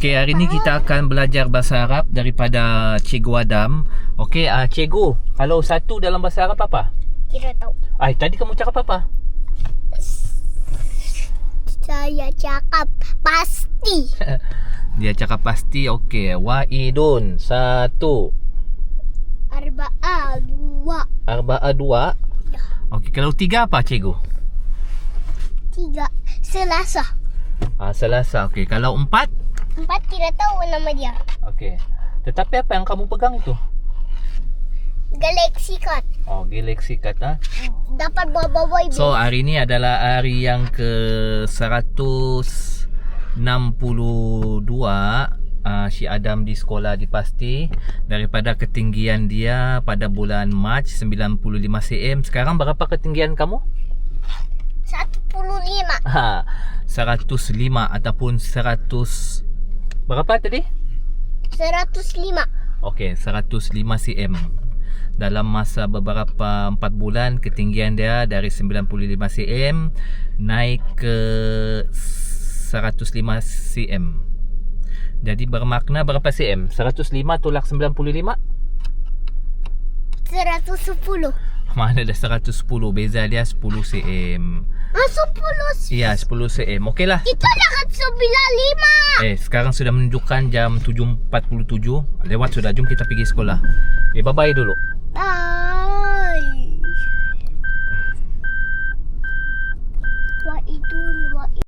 Okey, hari ni kita akan belajar bahasa Arab daripada Cikgu Adam. Okey, uh, Cikgu, kalau satu dalam bahasa Arab apa? Tidak tahu. Ai, tadi kamu cakap apa? Saya cakap pasti. Dia cakap pasti. Okey, Waidun, satu. Arba'a dua Arba'a dua. Ya. Okey, kalau tiga apa, Cikgu? tiga Selasa. Ah, Selasa. Okey, kalau empat? Empat tidak tahu nama dia. Okey. Tetapi apa yang kamu pegang itu? Galaxy Card. Oh, Galaxy Card ah. Dapat bawa-bawa ibu. So hari ni adalah hari yang ke 162 uh, si Adam di sekolah di Pasti daripada ketinggian dia pada bulan Mac 95 cm. Sekarang berapa ketinggian kamu? 105. Ha, 105 ataupun 100 berapa tadi? 105. Okey, 105 cm. Dalam masa beberapa 4 bulan ketinggian dia dari 95 cm naik ke 105 cm. Jadi bermakna berapa cm? 105 tolak 95? 110. Mana ada 110 beza dia 10 cm. Ah, 10. Ya, 10 cm. Okeylah. Kita dapat 95. Eh, sekarang sudah menunjukkan jam 7.47. Lewat sudah. Jom kita pergi sekolah. Okay, bye-bye dulu.